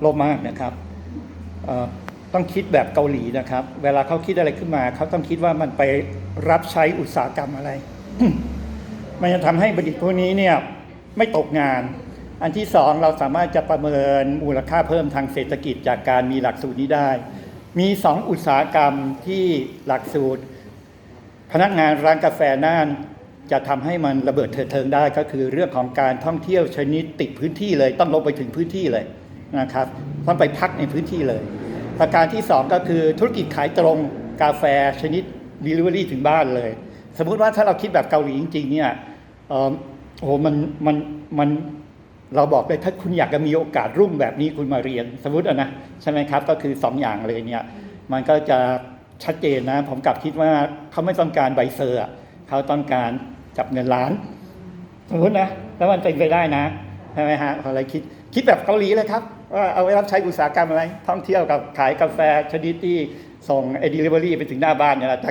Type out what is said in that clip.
โลภมากนะครับต้องคิดแบบเกาหลีนะครับ เวลาเขาคิดอะไรขึ้นมา เขาต้องคิดว่ามันไปรับใช้อุตสาหกรรมอะไร มันจะทำให้บัณฑิตพวกนี้เนี่ยไม่ตกงาน อันที่สองเราสามารถจะประเมินมูลค่าเพิ่มทางเศรษฐกิจจากการมีหลักสูตรนี้ได้ มีสองอุตสาหกรรมที่หลักสูตร พนักงานร้านกาแฟน่านจะทำให้มันระเบิดเถิดเทิงได้ก็คือเรื่องของการท่องเที่ยวชนิดติดพื้นที่เลย ต้องลงไปถึงพื้นที่เลย นะครับต้องไปพักในพื้นที่เลยประการที่สองก็คือธุรกิจขายตรงกาแฟชนิด delivery ถึงบ้านเลย สมมุติว่าถ้าเราคิดแบบเกาหลีจริงๆเนี่ยโอ้โหมันมันมันเราบอกเลยถ้าคุณอยากจะมีโอกาสรุ่งแบบนี้คุณมาเรียนสมมติอะนะใช่ไหมครับก็คือสองอย่างเลยเนี่ยมันก็จะชัดเจนนะ ผมกลับคิดว่าเขาไม่ต้องการใบเซอร์เขาต้องการจับเงินล้าน สมมตินะแล้วมันเป็นไปได้นะใช่ไหมฮะอะไรคิดคิดแบบเกาหลีเลยครับ ว่าเอาไว้รับใช้อุตสาหกรรมอะไรท่องเที่ยวกับขายกาแฟชนิดที่ส่งไอ้ delivery ไปถึงหน้าบ้านเนี่ยแหละแต่